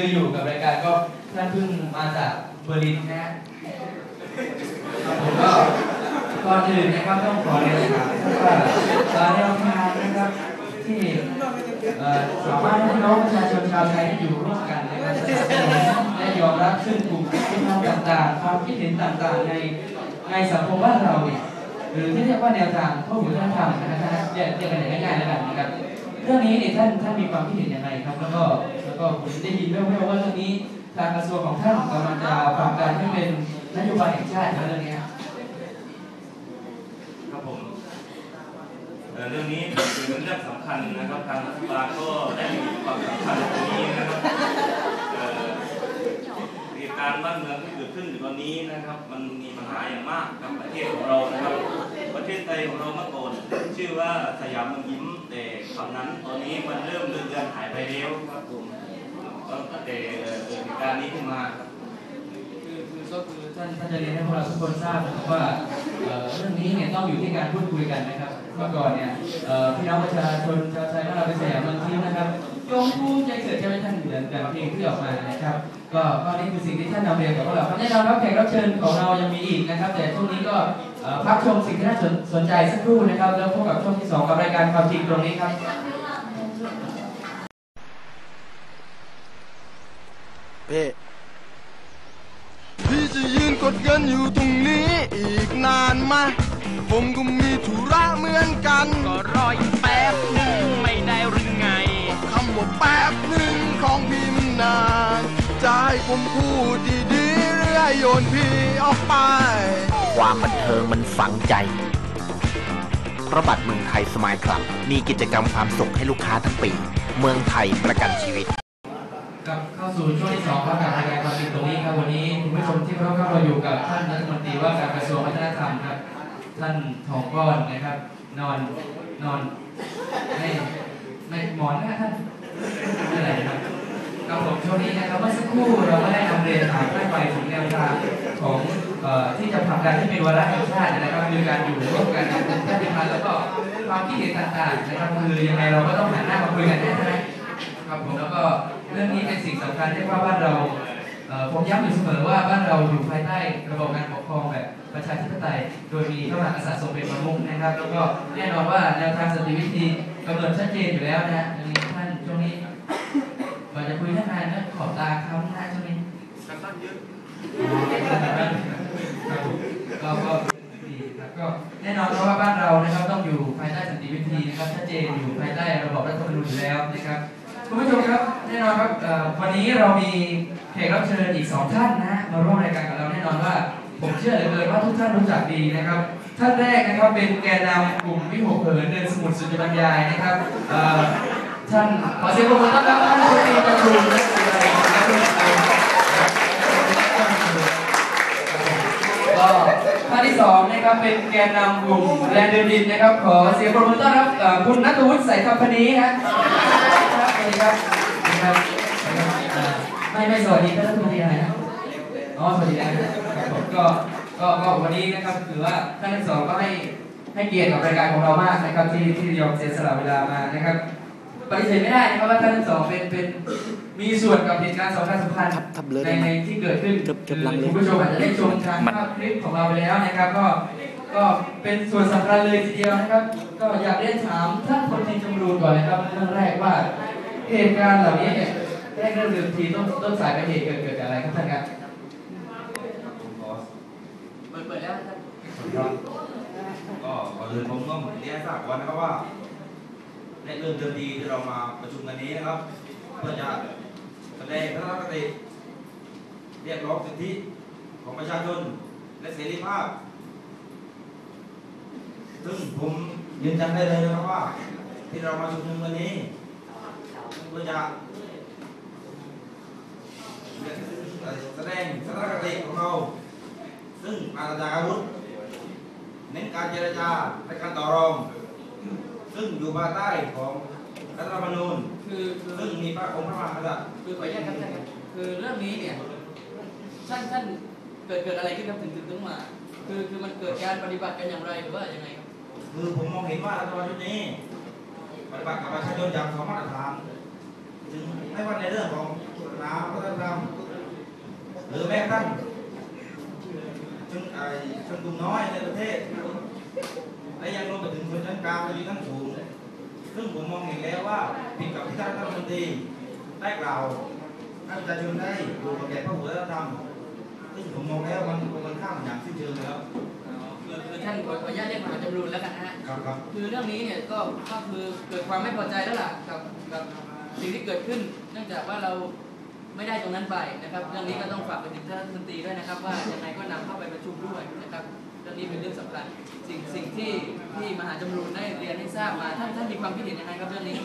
คืออยู่กับรายการก็ท่านเพิ่งมาจากเบอร์ลินนะฮะผมก็ก่อนอื่นนะครับต้องขอเรียนถามว่าเอ่อแนวทางนะครับที่สามารถให้พี่น้องประชาชนชาวไทยที่อยู่ร่วมกันนะครับสนับสนุนและยอมรับซึ่งกลุ่มคุณธรรมต่างๆ ความคิดเห็นต่างๆ ในในสังคมบ้านเราเนี่ยหรือที่เรียกว่าแนวทางพหุวัฒนธรรมนะครับเรียกเรียกกันอย่างง่ายๆแล้วกันนะครับ เรื่องนี้เนี่ยท่านท่านมีความคิดเห็นยังไงครับ แล้วก็ ก็ผมได้ยินแว่วๆว่าเรื่องนี้ทางกระทรวงของท่านกำลังจะผลักดันให้เป็นนโยบายแห่งชาตินะเรื่องนี้ครับผมเรื่องนี้ถือเป็นเรื่องสำคัญนะครับทางรัฐบาลก็ได้มีความสำคัญตรงนี้นะครับเอ่อเหตุการณ์บ้านเมืองที่เกิดขึ้นอยู่ตอนนี้นะครับ มันมีปัญหาอย่างมากกับประเทศของเรานะครับ ประเทศไทยของเราเมื่อก่อนชื่อว่าสยามเมืองยิ้มแต่คำนั้นตอนนี้มันเริ่มเลือนเลือนหายไปแล้วครับผม ตั้งแต่เกิดเหตุการณ์นี้ขึ้นมาครับคือคือก็คือท่านท่านจะเรียนให้พวกเราทุกคนทราบนะครับว่าเอ่อเรื่องนี้เนี่ยต้องอยู่ที่การพูดคุยกันนะครับเมื่อก่อนเนี่ยเอ่อพี่น้องประชาชนชาวไทยของเราเป็นสยามเมืองทิพย์นะครับจงภูมิใจเกิดใช่ไหมท่านเหมือนแบบเพลงที่ออกมานะครับ ก็ก็นี่คือสิ่งที่ท่านนำเรียนกับพวกเราครับแน่นอนครับแขกรับเชิญของเรายังมีอีกนะครับ แต่ช่วงนี้ก็เอ่อพักชมสิ่งที่น่าสนสนใจสักครู่นะครับ แล้วพบกับช่วงที่สองกับรายการความจริงตรงนี้ครับ พ่พี่จะยืนกดเงินอยู่ตรงนี้อีกนานไหมผมก็มีธุระเหมือนกันก็รออีกแป๊บหนึ่งไม่ได้หรือไงคำว่าแป๊บหนึ่งของพี่มันนานจะให้ผมพูดดีๆหรือให้โยนพี่ออกไป ความบันเทิงมันฝังใจเพราะบัตรเมืองไทยสมายคลับ มีกิจกรรมความสุขให้ลูกค้าทั้งปี เมืองไทยประกันชีวิตกลับเข้า สู่ช่วงที่สองครับกับรายการความจริงตรงนี้ครับวันนี้คุณผู้ชมที่เคารพครับเราอยู่กับท่านรัฐมนตรีว่าการกระทรวงวัฒนธรรมครับ ท่านทองก้อนนะครับ นอนนอนไม่ไม่หมอนนะท่านอะไรนะครับครับผมช่วงนี้นะครับเมื่อสักครู่เราก็ได้นำเรียนถามท่านไปถึงแนวทางของเอ่อที่จะผลักดันให้เป็นวาระแห่งชาตินะครับคือการอยู่ร่วมกันอย่างเป็นชาติพันธุ์แล้วก็ความคิดเห็นต่างๆนะครับคือยังไงเราก็ต้องหันหน้ามาคุยกันแน่ๆครับผมแล้วก็ เรื่องนี้เป็นสิ่งสำคัญที่ว่าบ้านเราเผมย้ำอยู่เสมอว่าบ้านเราอยู่ภายใต้ระบบการปกครองแบบประชาธิปไตย โดยมีพระมหากษัตริย์ทรงเป็นประมุขนะครับ แล้วก็แน่นอนว่าแนวทางสันติวิธีกำหนดชัดเจนอยู่แล้วนะฮะมีท่านช่วงนี้ก่อนจะคุยท่านนายนะขอบตาคำนช่วงนี้กันตั้งเยอะก็ก็ดีครับก็แน่นอนเพราะว่าบ้านเรานะครับต้องอยู่ภายใต้สันติวิธีนะครับชัดเจนอยู่ภายใต้ระบบรัฐธรรมนูญอยู่แล้วนะครับ คุณผู้ชมครับแน่นอนครับวันนี้เรามีแขกรับเชิญอีกสองท่านนะมาร่วมรายการกับเราแน่นอนว่า ผมเชื่อเหลือเกินว่าทุกท่านรู้จักดีนะครับ ท่านแรกนะครับเป็นแกนนำกลุ่มวิหกเหินเดินสมุทรสุจบรรยายนะครับท่านขอเสียงปรบมือต้อนรับท่านสุตีประทุมและสุรัยและคุณก็ท่านที่สองนะครับเป็นแกนนำกลุ่มแรงเดินดินนะครับขอเสียงปรบมือต้อนรับคุณนัทวุฒิใส่คำพนีฮะสวัส ดีครับสวัสดีครับสวัสดีครับอ่าไม่ไม่สวัสดีท่านรัฐมนตรีอะไรนะอ๋อสวัสดีนะครับผมก็ก็ก็วันนี้นะครับถือว่าท่านทั้งสองก็ให้ให้เกียรติกับรายการของเรามากนะครับ ที่ที่ยอมเสียสละเวลามานะครับปฏิเสธไม่ได้นะครับว่าท่านทั้งสองเป็นเป็นมีส่วนกับเหตุการณ์สำคัญสำคัญทับเลยในในที่เกิดขึ้นเก็บเก็บหลังเลยคุณผู้ชมอาจจะได้ชมทางภาพคลิปของเราไปแล้วนะครับ ก็ก็เป็นส่วนสำคัญเลยทีเดียวนะครับ ก็อยากเรียนถามท่านพลตรีจำรูนก่อนนะครับเรื่องแรกว่า เหตุการณ์เหล่านี้เนี่ยแรกเริ่มเดิมทีต้นต้นสายปเหตุเกิดเกิดจากอะไรครับท่านครับเปิดเปิดแล้วครับก็ก่อนอื่นผมต้องเรียนให้ทราบก่อนนะครับว่าในเรื่องเดิมทีที่เรามาประชุมกันนี้นะครับเพื่อจะแสดงทัศนคติเรียกร้องสิทธิของประชาชนและเสรีภาพ ซึ่งผมยืนยันได้เลยนะครับว่า ที่เรามาชุมนุมวันนี้ เพื่อจะแสดงทัศนคติของเรา ซึ่งปราศจากอาวุธเน้นการเจรจาและการต่อรอง ซึ่งอยู่ภายใต้ของรัฐธรรมนูญคือคือซึ่งมีพระองค์พระมหากษัตริย์คือขออนุญาตครับท่านครับคือเรื่องนี้เนี่ยท่านท่านเกิดเกิดอะไรขึ้นครับถึงถึงต้องมา คือคือมันเกิดการปฏิบัติกันอย่างไรหรือว่ายังไงครับ คือผมมองเห็นว่ารัฐบาลชุดนี้ปฏิบัติกับประชาชนอย่างสองมาตรฐาน ถึงไม่ว่าในเรื่องของศาสนาวัฒนธรรมหรือแม้กระทั่งชนไอชนกลุ่มน้อยในประเทศและยังรวมไปถึงชนชั้นกลางและชนชั้นสูงซึ่งผมมองเห็นแล้วว่าผิดกับที่ท่านรัฐมนตรีได้กล่าวให้ประชาชนได้ดูกับแก่พระหุวัฒนธรรมซึ่งผมมองแล้วมันมันข้ามอย่างสิ้นเชิงเลยครับคือคือท่านขออนุญาตเรียกมหาจำรูนแล้วกันนะฮะครับครับคือเรื่องนี้เนี่ยก็ก็คือเกิดความไม่พอใจแล้วล่ะกับกับ สิ่งที่เกิดขึ้น เนื่องจากว่าเราไม่ได้ตรงนั้นไปนะครับ เรื่องนี้ก็ต้องฝากไปถึงท่านรัฐมนตรีด้วยนะครับ ว่ายังไงก็นำเข้าไปประชุมด้วยนะครับเรื่องนี้เป็นเรื่องสำคัญสิ่งสิ่งที่ที่มหาจำรูนได้เรียนให้ทราบมาท่านท่านมีความคิดเห็นยังไงครับเรื่องนี้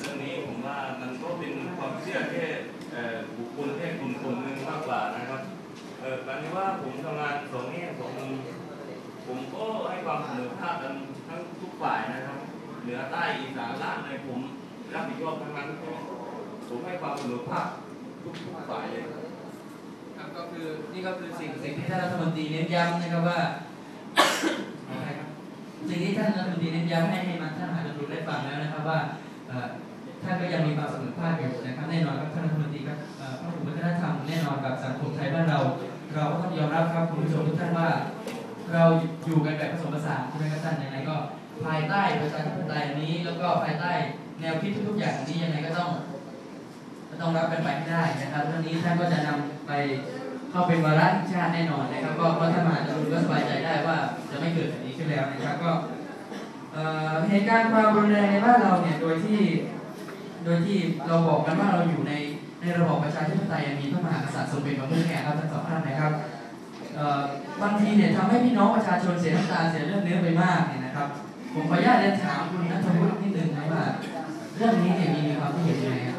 เรื่องนี้ผมว่ามันก็เป็นความเชื่อแค่บุคคลแค่กลุ่มกลุ่มหนึ่งมากกว่านะครับเออการที่ว่าผมทำงานสองแง่สองมุมผมก็ให้ความเสมอภาคกันทั้งทุกฝ่ายนะครับ เหนือใต้อีสานล่างเลยผมรับผิดชอบทั้งนั้นผมให้ความเสมอภาคทุกฝ่ายเลยครับก็คือนี่ก็คือสิ่งสิ่งที่ท่านรัฐมนตรีเน้นย้ำนะครับว่าสิ่งที่ท่านรัฐมนตรีเน้นย้ำให้ให้มาท่านมหาจำรูได้ฟังแล้วนะครับว่าท่านก็ยังมีความเสมอภาคอยู่นะครับแน่นอนครับท่านรัฐมนตรีครับพระหุวัฒนธรรมแน่นอนกับสังคมไทยบ้านเรา เราก็ต้องยอมรับครับคุณผู้ชมทุกท่านว่า เราอยู่กันแบบผสมผสานใช่ไหมครับท่านยังไงก็ ภายใต้ประชาธิปไตยอันนี้ แล้วก็ภายใต้แนวคิดทุกๆอย่างอันนี้ยังไงก็ต้องก็ต้องรับกันไปให้ได้นะครับเรื่องนี้ท่านก็จะนำไปเข้าเป็นวาระแห่งชาติแน่นอนนะครับ ก็ก็ท่านมหาจรุนก็สบายใจได้ว่าจะไม่เกิดแบบนี้ขึ้นแล้วนะครับก็เหตุการณ์ความรุนแรงในบ้านเราเนี่ยโดยที่โดยที่เราบอกกันว่าเราอยู่ในในระบอบประชาธิปไตยมีพระมหากษัตริย์ทรงเป็นประมุขเนี่ยครับทั้งสองท่านนะครับบางทีเนี่ยทำให้พี่น้องประชาชนเสียน้ำตาเสียเลือดเนื้อไปมากเนี่ยนะครับ ผมขออนุญาตเรียนถามคุณนัทวุฒินิดนึงนะว่า เรื่องนี้เนี่ยมีมีความคิดเห็นยังไงครับ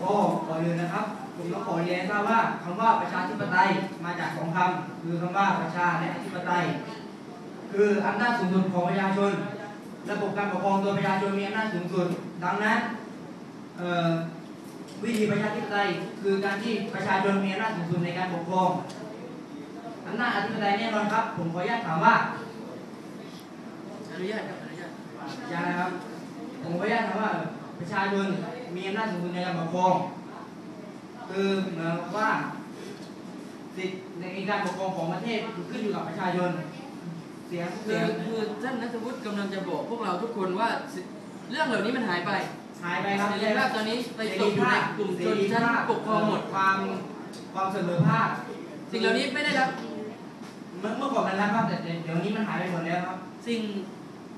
ก็ก่อนอื่นนะครับ ผมต้องขอเรียนทราบว่าคำว่าประชาธิปไตยมาจากสองคำคือคำว่าประชาและอธิปไตย คืออำนาจสูงสุดของประชาชน ระบบการปกครองโดยประชาชนมีอำนาจสูงสุด ดังนั้นวิธีประชาธิปไตยคือการที่ประชาชนมีอำนาจสูงสุดในการปกครอง อำนาจอธิปไตยแน่นอนครับ ผมขออนุญาตถามว่า อนุญาตครับอนุญาตอย่างไรครับ ผมขออนุญาตถามว่าประชาชนมีอำนาจสูงสุดในการปกครองคือเหมือนว่าสิทธิในการปกครองของประเทศขึ้นอยู่กับประชาชนเสียงคืเสียองคือท่านนัทวุฒิกำลังจะบอกพวกเราทุกคนว่าสิเรื่องเหล่านี้มันหายไปหายไปครับเสรีภาพตอนนี้ไปตกอยู่ในกลุ่มชนชั้นปกครองหมด ความความเสมอภาค สิ่งเหล่านี้ไม่ได้รับ เมื่อเมื่อก่อนมันรับครับแต่เดี๋ยวนี้มันหายไปหมดแล้วครับ สิ่ง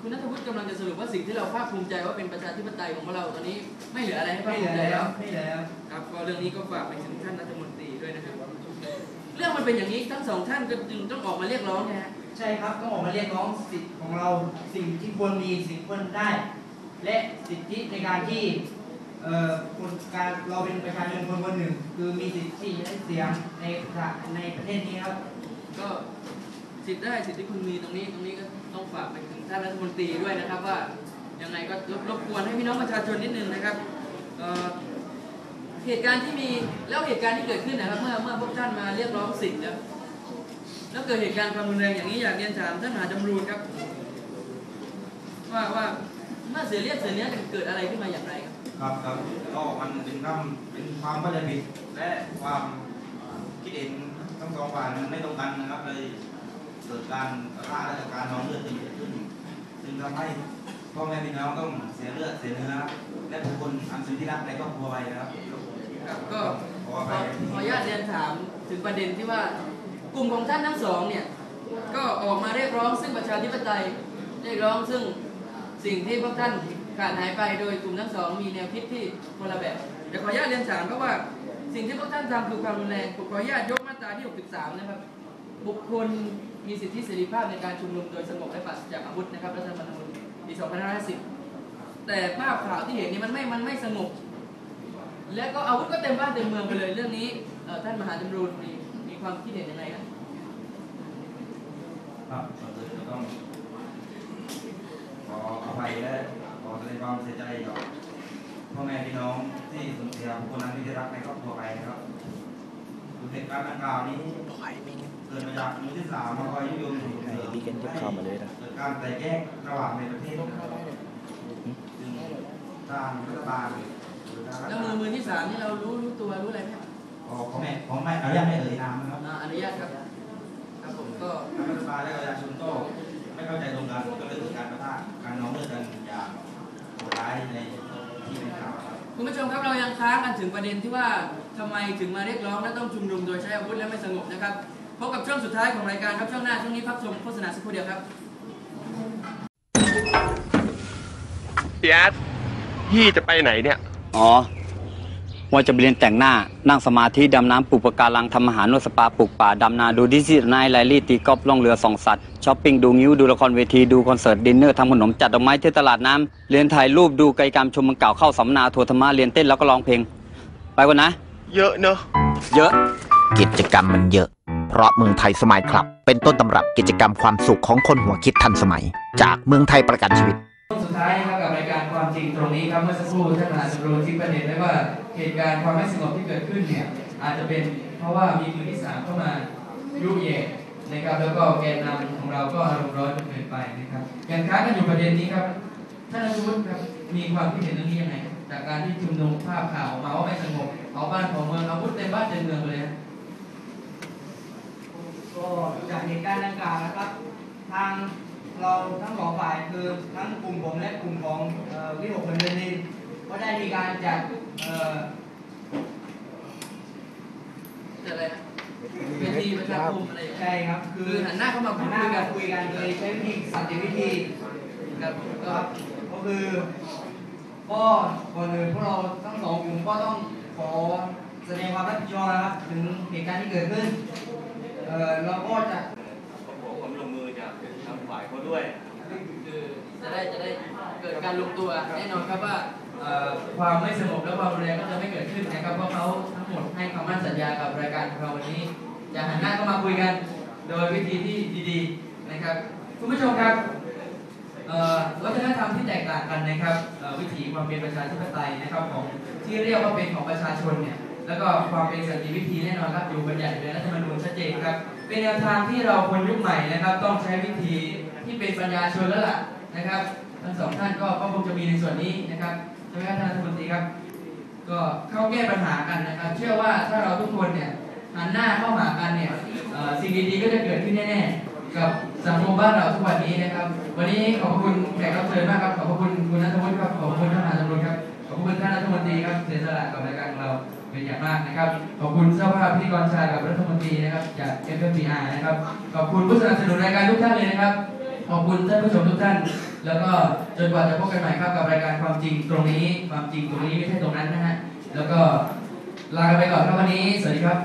คุณนัทวุฒิกำลังจะสรุปว่าสิ่งที่เราภาคภูมิใจว่าเป็นประชาธิปไตยของเราตอนนี้ไม่เหลืออะไรให้ภาไม่คเหภูลืมิอใจแล้แล้ววไม่เหลือแล้วครับก็เรื่องนี้ก็ฝากไปถึงท่านรัฐมนตรีด้วยนะครับ เรื่องมันเป็นอย่างนี้ทั้งสองท่านก็จึงต้องออกมาเรียกร้องไงฮะใช่ครับต้องออกมาเรียกร้องสิทธิของเราสิ่งที่ควรมีสิ่งควรได้ และสิทธิในการที่เอ่อ คนการเราเป็นประชาชนคนคนหนึ่ง คือมีสิทธิที่จะได้เสียงในในประเทศนี้ครับ ก็สิทธิ์ได้สิทธิที่คุณมีตรงนี้ตรงนี้ก็ต้องฝากไปถึงท่านรัฐมนตรีด้วยนะครับว่ายังไงก็รบรบกวนให้พี่น้องประชาชนนิดนึงนะครับเอ่อเหตุการณ์ที่มีแล้วเหตุการณ์ที่เกิดขึ้นนะครับเมื่อเมื่อพวกท่านมาเรียกร้องสิทธิ์แล้วแล้วเกิดเหตุการณ์ความรุนแรงอย่างนี้อยากเรียนถามท่านมหาจำรูนครับ ว่าว่าเมื่อเสียเลือดเสียเนื้อเกิดอะไรขึ้นมาอย่างไรครับ ครับครับก็มันเป็นคำเป็นความเข้าใจผิดและความคิดเห็นทั้งสองฝ่ายมันไม่ตรงกันนะครับเลยเกิดการฆ่าและการนองเลือดกันเกิดขึ้นจึงทำให้พ่อแม่พี่น้องต้องเสียเลือดเสียเนื้อและบุคคลอันเป็นที่รักในครอบครัวไปนะครับก็ขออนุญาตเรียนถามถึงประเด็นที่ว่ากลุ่มของท่านทั้งสองเนี่ยก็ออกมาเรียกร้องซึ่งประชาธิปไตยเรียกร้องซึ่งสิ่งที่พวกท่าน ขาดหายไปโดยกลุ่มทั้งสองมีแนวคิดที่คนละแบบเดี๋ยวขออนุญาตเรียนถามเพราะว่าสิ่งที่พวกท่านทำคือความรุนแรงผมขออนุญาตยกมาตราที่ 63 นะครับ บุคคลมีสิทธิเสรีภาพในการชุมนุมโดยสงบและปราศจากอาวุธนะครับรัฐธรรมนูญปี 2550 แต่ภาพข่าวที่เห็นนี่มันไม่ มันไม่สงบ และก็อาวุธก็เต็มบ้านเต็มเมืองไปเลยเรื่องนี้ท่านมหาจำรูนมีมีความคิดเห็นยังไงครับครับก็ต้องขออภัยและ อแสดงความเสียใจกับพ่อแม่พี่น้องที่สูญเสียบุคคลนั้นที่รักในครอบครัวไปนะครับเหตุการณ์ดังกล่าวนี้เกิดมาจากมือที่สามมาคอยยุยงส่งเสริมให้เกิดการแตกแยกระหว่างในประเทศนะครับซึ่งทางรัฐบาลหรือทางรัฐแล้วมืบาอลมือที่สามนี่เรารู้รู้ตัวรู้อะไรไหมครับขอขอแม่ของไม่อนุญาตไม่เอ่ยนามนะครับอ่าอนุญาตครับครับผมก็ทางรัฐบาลและประชาชนก็ไม่เข้าใจตรงกันก็เลยเกิดการประทะการน้องเลือดกันอย่างโหดร้ายในที่เป็นข่าวครับ คุณผู้ชมครับเรายังค้างกันถึงประเด็นที่ว่าทำไมถึงมาเรียกร้องและต้องชุมนุมโดยใช้อาวุธและไม่สงบนะครับพบกับช่วงสุดท้ายของรายการครับช่วงหน้าช่วงนี้พักชมโฆษณาสักครู่เดียวครับพี่แอดพี่จะไปไหนเนี่ย อ๋อ ว่าจะไปเรียนแต่งหน้า นั่งสมาธิดำน้ำปลูกปะการังทำอาหารนวดสปาปลูกป่าดำนาดูดิสนีย์ไลลี่ตีกอล์ฟล่องเรือส่องสัตว์ช้อปปิ้งดูงิ้วดูละครเวทีดูคอนเสิร์ตดินเนอร์ทำขนมจัดดอกไม้ที่ตลาดน้ำเรียนถ่ายรูปดูกิจกรรมชมเมืองเก่าเข้าสัมมนาทัวร์ธรรมะเรียนเต้นแล้วก็ร้องเพลง ไปก่อนนะ เยอะเนอะเยอะ กิจกรรมมันเยอะ เพราะเมืองไทยสมัยคลับ เป็นต้นตำรับกิจกรรมความสุขของคนหัวคิดทันสมัย จากเมืองไทยประกันชีวิตช่วงสุดท้ายนะครับกับรายการความจริงตรงนี้ครับเมื่อสักครู่ท่านประธานสำรวจทิ้งประเด็นไว้ว่า เหตุการณ์ความไม่สงบที่เกิดขึ้นเนี่ยอาจจะเป็นเพราะว่ามีมือที่สามเข้ามายุแย่นะครับแล้วก็แกนนำของเราก็อารมณ์ร้อนจนเกินไปนะครับยังค้างกันอยู่ประเด็นนี้ครับท่านอาวุธครับมีความคิดเห็นเรื่องนี้ยังไงจากการที่ชุมนุมภาพข่าวออกมาว่าไม่สงบเอาบ้านของเมืองอาวุธเต็มบ้านเต็มเมืองเลยก็จากเหตุการณ์ดังกล่าวนะครับ ทางเราทั้งสองฝ่ายคือทั้งกลุ่มผมและกลุ่มของเอ่อวิหกคนเดินดิน ก็ได้มีการจัดเอ่อจะอะไรนะเวทีประชาคมอะไรอย่างเงี้ยใช่ครับ คืคืออหันหน้าเข้ามาพูหัดนหน้าคุยกัมานคุยกันโดยใช้วิธีสันติวิธีครับผมก็ครับก็คือก็ก่อนอื่นพวกเราทั้งสองกลุ่มก็ต้องขอแสดงความรับผิดชอบนะครับถึงเหตุการณ์ที่เกิดขึ้นเอ่อเราก็จะก็ขอความร่วมมือจากทางฝ่ายเขาด้วย คือจะได้จะได้เกิดการลงตัวแน่นอนครับว่าเอ่อ ความไม่สงบและความรุนแรงก็จะไม่เกิดขึ้นนะครับ เพราะเขาทั้งหมดให้คำมั่นสัญญากับรายการของเราวันนี้จะหันหน้าเข้ามาคุยกัน โดยวิธีที่ดีๆนะครับ คุณผู้ชมครับวัฒนธรรมที่แตกต่างกันนะครับวิถีความเป็นประชาธิปไตยนะครับของที่เรียกว่าเป็นของประชาชนเนี่ยแล้วก็ความเป็นสันติวิธีแน่นอนครับอยู่บรรยัติในรัฐธรรมนูญชัดเจนครับเป็นแนวทางที่เราคนยุคใหม่นะครับ ต้องใช้วิธีที่เป็นปัญญาชนแล้วล่ะนะครับทั้งสองท่านก็คงจะมีในส่วนนี้นะครับ ใช่ไหมท่านรัฐมนตรีครับ ก็เข้าแก้ปัญหากันนะครับ เชื่อว่าถ้าเราทุกคนเนี่ยหันหน้าเข้าหากันเนี่ยสิ่งดีๆก็จะเกิดขึ้นแน่ๆกับสังคมบ้านเราทุกวันนี้นะครับ วันนี้ขอบคุณแขกรับเชิญมากครับขอบคุณคุณนัทวุฒิครับขอบคุณท่านมหาตำรวจครับขอบคุณท่านรัฐมนตรีครับเสียสละกับรายการของเราเป็นอย่างมากนะครับ ขอบคุณเจ้าภาพพิธีกรชายกับรัฐมนตรีนะครับจาก f f p r นะครับ ขอบคุณผู้สนับสนุนรายการทุกท่านเลยนะครับ ขอบคุณท่านผู้ชมทุกท่าน แล้วก็จนกว่าจะพบกันใหม่ครับกับรายการความจริงตรงนี้ ความจริงตรงนี้ไม่ใช่ตรงนั้นนะฮะ แล้วก็ลากันไปก่อนครับวันนี้ สวัสดีครับ